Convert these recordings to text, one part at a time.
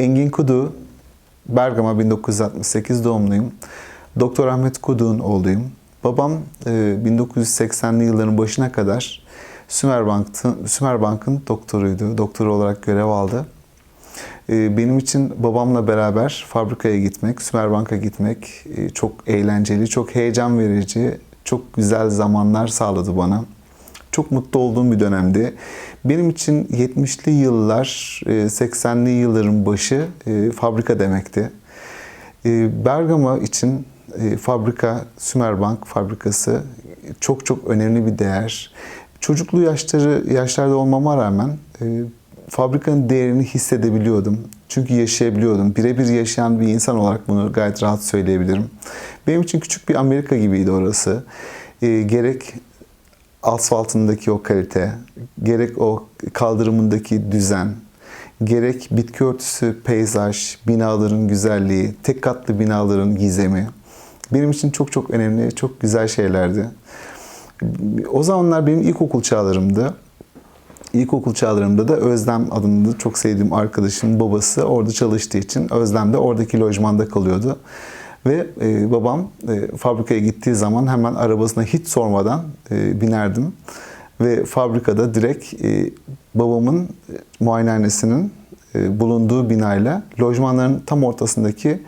Engin Kudu, Bergama 1968 doğumluyum. Doktor Ahmet Kudu'nun oğluyum. Babam e, 1980'li yılların başına kadar Sümerbank'ın Sümerbank'ın doktoruydu. Doktor olarak görev aldı. E, Benim için babamla beraber fabrikaya gitmek, Sümerbank'a gitmek e, çok eğlenceli, çok heyecan verici, çok güzel zamanlar sağladı bana. Çok mutlu olduğum bir dönemdi. Benim için 70'li yıllar, e, 80'li yılların başı e, fabrika demekti. E, Bergama için e, fabrika, Sümerbank fabrikası çok çok önemli bir değer. Çocuklu yaşları yaşlarda olmama rağmen e, fabrikanın değerini hissedebiliyordum. Çünkü yaşayabiliyordum. Birebir yaşayan bir insan olarak bunu gayet rahat söyleyebilirim. Benim için küçük bir Amerika gibiydi orası. E, gerek asfaltındaki o kalite, gerek o kaldırımındaki düzen, gerek bitki örtüsü, peyzaj, binaların güzelliği, tek katlı binaların gizemi benim için çok çok önemli, çok güzel şeylerdi. O zamanlar benim ilkokul çağlarımdı. İlkokul çağlarımda da Özlem adında çok sevdiğim arkadaşımın babası orada çalıştığı için Özlem de oradaki lojmanda kalıyordu. Ve e, babam e, fabrikaya gittiği zaman hemen arabasına hiç sormadan e, binerdim. Ve fabrikada direkt e, babamın e, muayenehanesinin e, bulunduğu binayla lojmanların tam ortasındaki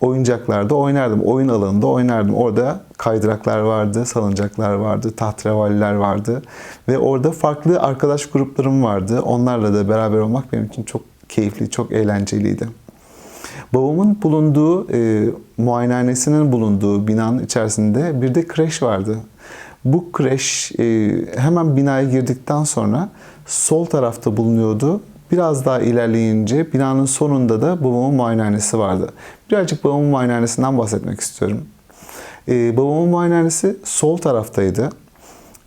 oyuncaklarda oynardım. Oyun alanında oynardım. Orada kaydıraklar vardı, salıncaklar vardı, tahterevalliler vardı. Ve orada farklı arkadaş gruplarım vardı. Onlarla da beraber olmak benim için çok keyifli, çok eğlenceliydi. Babamın bulunduğu, e, muayenehanesinin bulunduğu binanın içerisinde bir de kreş vardı. Bu kreş e, hemen binaya girdikten sonra sol tarafta bulunuyordu. Biraz daha ilerleyince binanın sonunda da babamın muayenehanesi vardı. Birazcık babamın muayenehanesinden bahsetmek istiyorum. E, babamın muayenehanesi sol taraftaydı.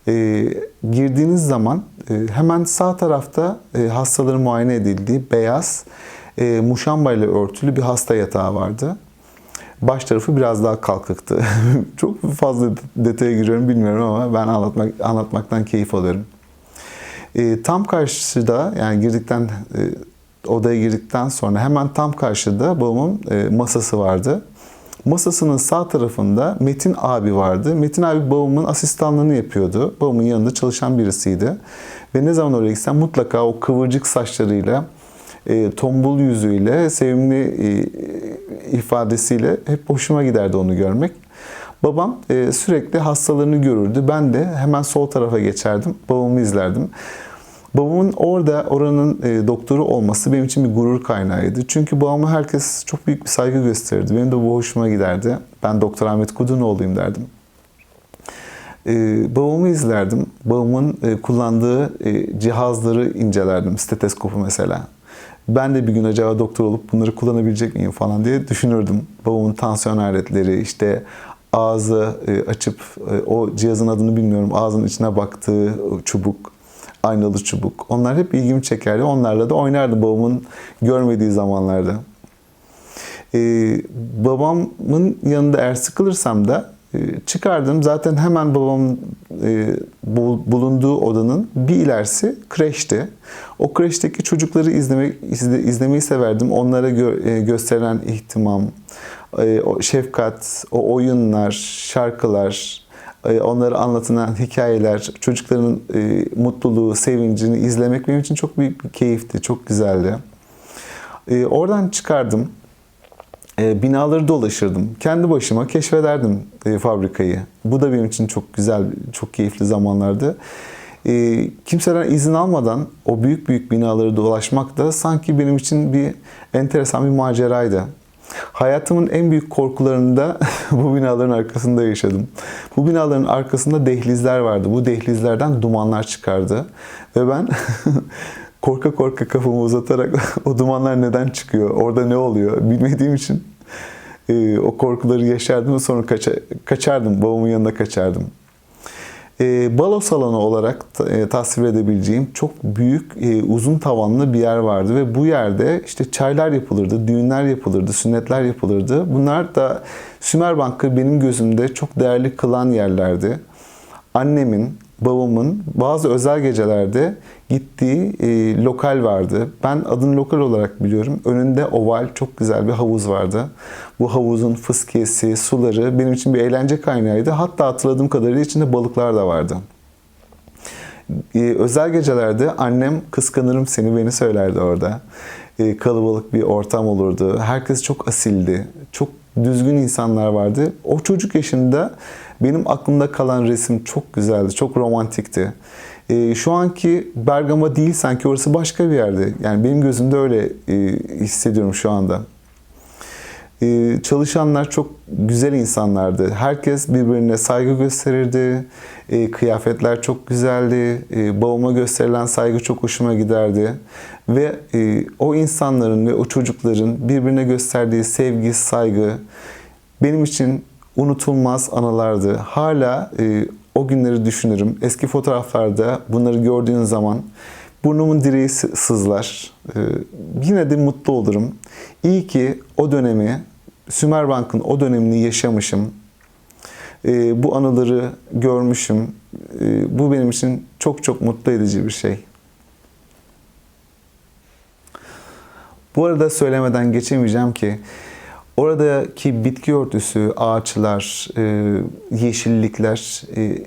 E, girdiğiniz zaman e, hemen sağ tarafta e, hastaların muayene edildiği beyaz e, muşambayla örtülü bir hasta yatağı vardı. Baş tarafı biraz daha kalkıktı. Çok fazla detaya giriyorum bilmiyorum ama ben anlatmak anlatmaktan keyif alıyorum. E, tam karşıda yani girdikten e, odaya girdikten sonra hemen tam karşıda babamın e, masası vardı. Masasının sağ tarafında Metin abi vardı. Metin abi babamın asistanlığını yapıyordu. Babamın yanında çalışan birisiydi. Ve ne zaman oraya gitsem mutlaka o kıvırcık saçlarıyla, e, tombul yüzüyle, sevimli e, ifadesiyle hep hoşuma giderdi onu görmek. Babam e, sürekli hastalarını görürdü. Ben de hemen sol tarafa geçerdim. Babamı izlerdim. Babamın orada oranın e, doktoru olması benim için bir gurur kaynağıydı. Çünkü babama herkes çok büyük bir saygı gösterirdi. Benim de bu hoşuma giderdi. Ben Doktor Ahmet Kudun oğluyum derdim. E, babamı izlerdim. Babamın e, kullandığı e, cihazları incelerdim. Steteskopu mesela. Ben de bir gün acaba doktor olup bunları kullanabilecek miyim falan diye düşünürdüm. Babamın tansiyon aletleri, işte ağzı e, açıp e, o cihazın adını bilmiyorum ağzının içine baktığı çubuk, aynalı çubuk. Onlar hep ilgimi çekerdi. Onlarla da oynardım babamın görmediği zamanlarda. Ee, babamın yanında eğer sıkılırsam da çıkardım. Zaten hemen babamın e, bulunduğu odanın bir ilerisi kreşti. O kreşteki çocukları izlemek izle, izlemeyi severdim. Onlara gö, e, gösterilen ihtimam, e, o şefkat, o oyunlar, şarkılar, onlara anlatılan hikayeler, çocukların mutluluğu, sevincini izlemek benim için çok büyük bir keyifti, çok güzeldi. Oradan çıkardım, binaları dolaşırdım. Kendi başıma keşfederdim fabrikayı. Bu da benim için çok güzel, çok keyifli zamanlardı. Kimseden izin almadan o büyük büyük binaları dolaşmak da sanki benim için bir enteresan bir maceraydı. Hayatımın en büyük korkularını da bu binaların arkasında yaşadım. Bu binaların arkasında dehlizler vardı. Bu dehlizlerden dumanlar çıkardı. Ve ben korka korka kafamı uzatarak o dumanlar neden çıkıyor, orada ne oluyor bilmediğim için e, o korkuları yaşardım ve sonra kaça, kaçardım. Babamın yanına kaçardım. E, balo salonu olarak e, tasvir edebileceğim çok büyük e, uzun tavanlı bir yer vardı ve bu yerde işte çaylar yapılırdı, düğünler yapılırdı, sünnetler yapılırdı. Bunlar da Sümer Bank'ı benim gözümde çok değerli kılan yerlerdi. Annemin, babamın bazı özel gecelerde gittiği e, lokal vardı. Ben adını lokal olarak biliyorum. Önünde oval çok güzel bir havuz vardı. Bu havuzun fıskiyesi, suları benim için bir eğlence kaynağıydı. Hatta hatırladığım kadarıyla içinde balıklar da vardı. E, özel gecelerde annem kıskanırım seni beni söylerdi orada. E, kalabalık bir ortam olurdu. Herkes çok asildi. Çok düzgün insanlar vardı. O çocuk yaşında benim aklımda kalan resim çok güzeldi, çok romantikti. E, şu anki Bergama değil sanki orası başka bir yerde. Yani benim gözümde öyle e, hissediyorum şu anda. E, çalışanlar çok güzel insanlardı. Herkes birbirine saygı gösterirdi. E, kıyafetler çok güzeldi. E, babama gösterilen saygı çok hoşuma giderdi. Ve e, o insanların ve o çocukların birbirine gösterdiği sevgi, saygı benim için unutulmaz anılardı. Hala e, o günleri düşünürüm. Eski fotoğraflarda bunları gördüğün zaman burnumun direği sı- sızlar. E, yine de mutlu olurum. İyi ki o dönemi, Sümerbank'ın o dönemini yaşamışım. E, bu anıları görmüşüm. E, bu benim için çok çok mutlu edici bir şey. Bu arada söylemeden geçemeyeceğim ki oradaki bitki örtüsü, ağaçlar, e, yeşillikler e,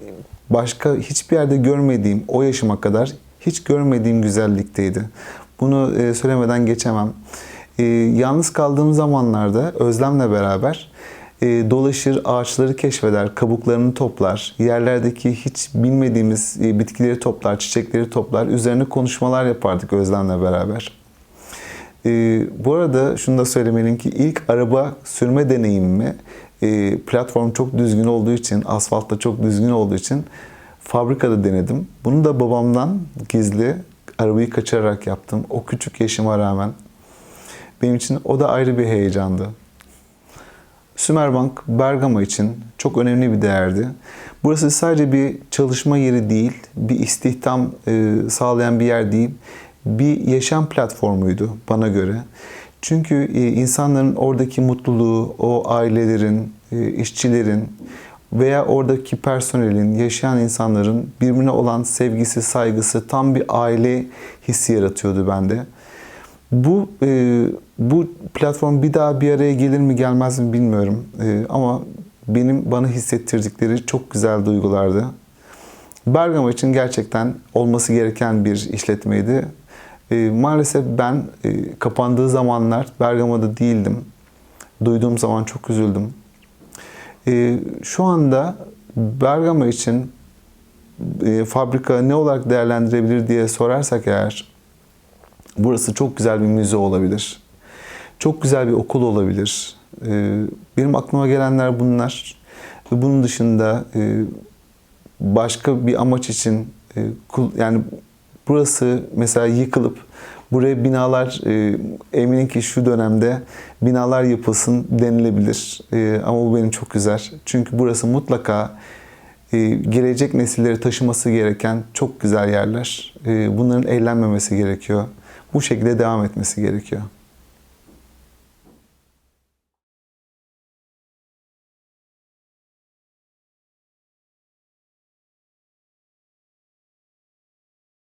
başka hiçbir yerde görmediğim o yaşıma kadar hiç görmediğim güzellikteydi. Bunu e, söylemeden geçemem. Yalnız kaldığım zamanlarda Özlem'le beraber dolaşır, ağaçları keşfeder, kabuklarını toplar, yerlerdeki hiç bilmediğimiz bitkileri toplar, çiçekleri toplar, üzerine konuşmalar yapardık Özlem'le beraber. Ee, bu arada şunu da söylemeliyim ki ilk araba sürme deneyimimi e, platform çok düzgün olduğu için, asfalt da çok düzgün olduğu için fabrikada denedim. Bunu da babamdan gizli arabayı kaçırarak yaptım. O küçük yaşıma rağmen. Benim için o da ayrı bir heyecandı. Sümerbank Bergama için çok önemli bir değerdi. Burası sadece bir çalışma yeri değil, bir istihdam e, sağlayan bir yer değil, bir yaşam platformuydu bana göre. Çünkü e, insanların oradaki mutluluğu, o ailelerin, e, işçilerin veya oradaki personelin, yaşayan insanların birbirine olan sevgisi, saygısı tam bir aile hissi yaratıyordu bende. Bu e, bu platform bir daha bir araya gelir mi gelmez mi bilmiyorum. Ama benim bana hissettirdikleri çok güzel duygulardı. Bergama için gerçekten olması gereken bir işletmeydi. E, maalesef ben e, kapandığı zamanlar Bergama'da değildim. Duyduğum zaman çok üzüldüm. E, şu anda Bergama için e, fabrika ne olarak değerlendirebilir diye sorarsak eğer burası çok güzel bir müze olabilir. Çok güzel bir okul olabilir. E, benim aklıma gelenler bunlar. Bunun dışında e, başka bir amaç için e, yani burası mesela yıkılıp buraya binalar e, eminim ki şu dönemde binalar yapılsın denilebilir. E, ama bu beni çok üzer. Çünkü burası mutlaka e, gelecek nesilleri taşıması gereken çok güzel yerler. E, bunların eğlenmemesi gerekiyor. Bu şekilde devam etmesi gerekiyor.